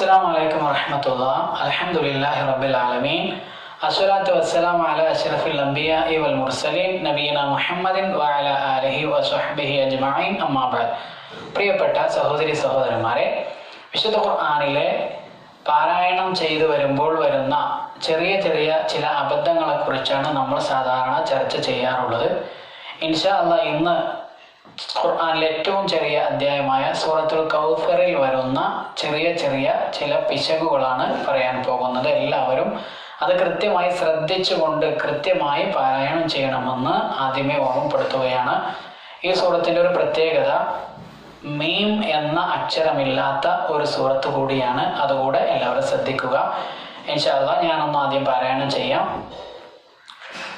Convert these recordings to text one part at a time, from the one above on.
അസ്സാം വലൈക്കും വറഹമത്തുള്ള. അലഹമുല്ലാഹി റബ്ബിൽ ആലമീൻ. അസ്വലാത്തു വസ്സലാം അല അഷ്റഫിൽ അംബിയ വൽ മുർസലീൻ. നബീന മുഹമ്മദിൻ വഅല ആലിഹി വസ്വഹ്ബിഹി അജ്മഈൻ. അമ്മാബാദ് പ്രിയപ്പെട്ട സഹോദരി സഹോദരന്മാരെ വിശുദ്ധ ഖുർആനിലെ പാരായണം ചെയ്തു വരുമ്പോൾ വരുന്ന ചെറിയ ചെറിയ ചില അബദ്ധങ്ങളെ കുറിച്ചാണ് നമ്മൾ സാധാരണ ചർച്ച ചെയ്യാറുള്ളത്. ഇൻഷാ അല്ല ഇന്ന് ഖുർആനിലെ ഏറ്റവും ചെറിയ അധ്യായമായ സൂറത്തുൽ കൗഫറിൽ വരുന്ന ചെറിയ ചെറിയ ചില പിശകുകളാണ് പറയാൻ പോകുന്നത്. എല്ലാവരും അത് കൃത്യമായി ശ്രദ്ധിച്ചുകൊണ്ട് കൃത്യമായി പാരായണം ചെയ്യണമെന്ന് ആദ്യമേ ഓർമ്മപ്പെടുത്തുകയാണ്. ഈ സൂറത്തിന്റെ ഒരു പ്രത്യേകത മീം എന്ന അക്ഷരമില്ലാത്ത ഒരു സൂറത്ത് കൂടിയാണ്. അതുകൂടെ എല്ലാവരും ശ്രദ്ധിക്കുക. ഇൻഷാല്ല ഞാനൊന്ന് ആദ്യം പാരായണം ചെയ്യാം.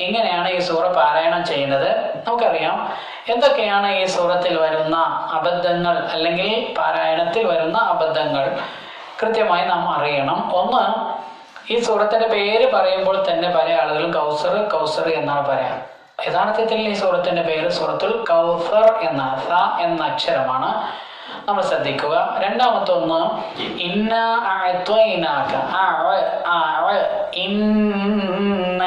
ഇങ്ങനെയാണ് ഈ സൂറ പാരായണം ചെയ്യുന്നത്? നമുക്കറിയാം. എന്തൊക്കെയാണ് ഈ സൂറത്തിൽ വരുന്ന അബദ്ധങ്ങൾ അല്ലെങ്കിൽ പാരായണത്തിൽ വരുന്ന അബദ്ധങ്ങൾ? കൃത്യമായി നാം അറിയണം. ഒന്ന് ഈ സൂറത്തിന്റെ പേര് പറയുമ്പോൾ തന്നെ പല ആളുകളും കൗസർ കൗസർ എന്നാണ് പറയാ. യഥാർത്ഥത്തിൽ ഈ സൂറത്തിന്റെ പേര് സൂറത്തുൽ കൗസർ എന്ന എന്ന അക്ഷരമാണ്. നമ്മൾ ശ്രദ്ധിക്കുക. രണ്ടാമത്തെ ഒന്ന് ഇന്ന അഅ്ത്വയ്നാക അഴ അഴ ഇന്ന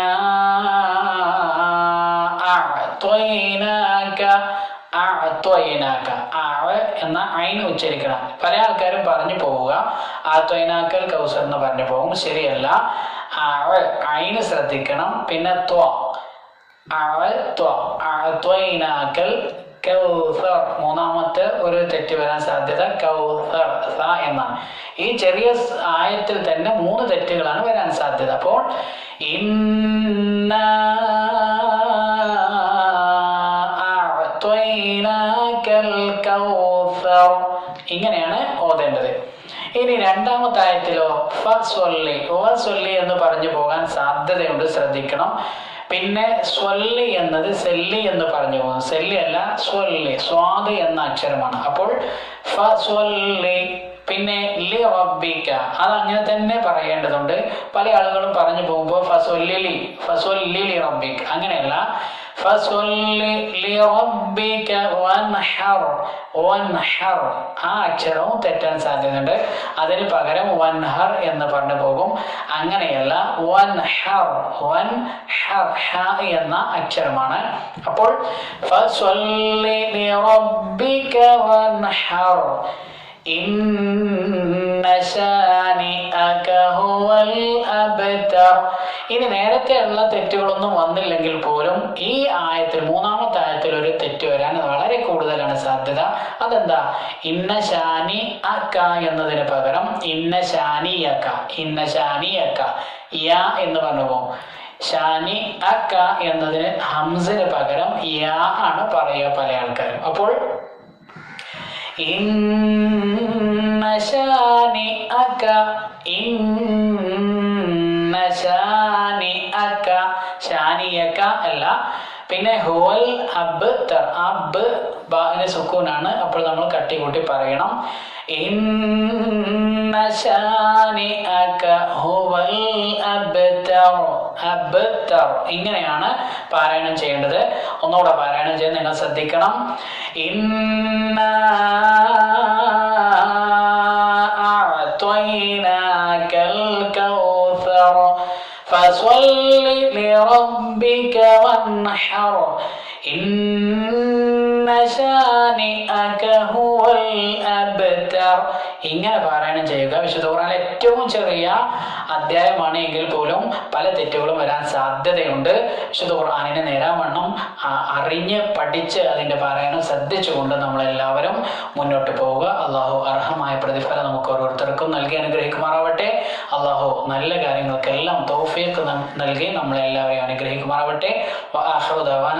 അഅ്ത്വയ്നാക അഅ്ത്വയ്നാക അഴ എന്ന ഐൻ ഉച്ചരിക്കണം. പല ആൾക്കാരും പറഞ്ഞു പോവുക. ആത്വൈനാക്കൽ കൗസർ എന്ന് പറഞ്ഞു പോകും. ശരിയല്ല. അഴ അയിന് ശ്രദ്ധിക്കണം. പിന്നെ ത്വ. അഴ ത്വ. അഅ്ത്വയ്നാക്കൽ കൗസർ മൂന്നാമത്തെ ഒരു തെറ്റ് വരാൻ സാധ്യത കൗസർ സ എന്നാണ്. ഈ ചെറിയ ആയത്തിൽ തന്നെ മൂന്ന് തെറ്റുകളാണ് വരാൻ സാധ്യത. അപ്പോൾ ഇങ്ങനെയാണ് ഓതേണ്ടത്. ഇനി രണ്ടാമത്തെ ആയത്തിലോ ഫ സ്വല്ലി ഓ എന്ന് പറഞ്ഞു പോകാൻ സാധ്യതയുണ്ട്. ശ്രദ്ധിക്കണം. പിന്നെ സ്വല്ലി എന്നത് സെല്ലി എന്ന് പറഞ്ഞു പോകുന്നു. സെല്ലി അല്ല സ്വല്ലി. സ്വാദ് എന്ന അക്ഷരമാണ്. അപ്പോൾ ഫ സ്വല്ലി പിന്നെ ലി റബ്ബിക്ക അത് അങ്ങനെ തന്നെ പറയേണ്ടതുണ്ട്. പല ആളുകളും പറഞ്ഞു പോകുമ്പോൾ ഫസൊല്ലി ഫസൊല്ലി ലി റബ്ബിക്. അങ്ങനെയല്ല. ആ അക്ഷരവും തെറ്റാൻ സാധ്യതയുണ്ട്. അതിന് പകരം വൻഹർ എന്ന് പറഞ്ഞു പോകും. അങ്ങനെയല്ല വൻ ഹർ വൻ ഹർ ഹ എന്ന അക്ഷരമാണ്. അപ്പോൾ റബ്ബിക വൻഹർ. ഇനി നേരത്തെയുള്ള തെറ്റുകളൊന്നും വന്നില്ലെങ്കിൽ പോലും ഈ ആയത്തിൽ മൂന്നാമത്തെ ആയത്തിൽ ഒരു തെറ്റ് വരാൻ വളരെ കൂടുതലാണ് സാധ്യത. അതെന്താ? ഇന്ന ശാനി അക്ക എന്നതിന് പകരം ഇന്ന ശാനി അക്ക ഇന്ന ശാനി അക്ക യ എന്ന് പറഞ്ഞു ഷാനി അക്ക എന്നതിന് ഹംസിന് പകരം യാ ആണ് പറയുക പല ആൾക്കാരും. അപ്പോൾ ഇന്ന ശാനിഅക ഇന്ന ശാനിഅക ശാനിയക അല്ല. പിന്നെ ഹോൽ അബ് അബ് ബാഹിന് സുക്കൂനാണ്. അപ്പോൾ നമ്മൾ കട്ടി കൂട്ടി പറയണം. ഇന്ന അക്ക ഹോവൽ അബ് ഇങ്ങനെയാണ് പാരായണം ചെയ്യേണ്ടത് ഒന്നുകൂടെ പാരായണം ചെയ്യാൻ നിങ്ങൾ ശ്രദ്ധിക്കണം ഇന്ന അഅ്ത്വയ്നാകൽ കൗസർ فصل لربك وانحر إن شانئك هو الأبتر ഇങ്ങനെ പാരായണം ചെയ്യുക. വിശുദ്ധ ഖുർആനിലെ ഏറ്റവും ചെറിയ അധ്യായമാണ് എങ്കിൽ പോലും പല തെറ്റുകളും വരാൻ സാധ്യതയുണ്ട്. വിശുദ്ധ ഖുർആാനിനെ നേരാവണ്ണം വണ്ണം അറിഞ്ഞ് പഠിച്ച് അതിന്റെ പാരായണം ശ്രദ്ധിച്ചുകൊണ്ട് നമ്മളെല്ലാവരും മുന്നോട്ട് പോവുക. അള്ളാഹു അർഹമായ പ്രതിഫലം നമുക്ക് ഓരോരുത്തർക്കും നൽകി അനുഗ്രഹിക്കുമാറാവട്ടെ. അള്ളാഹു നല്ല കാര്യങ്ങൾക്കെല്ലാം തൗഫീഖ് നൽകി നമ്മളെല്ലാവരെയും അനുഗ്രഹിക്കുമാറാവട്ടെ. അലഹമുല്ലാ ദഅവാന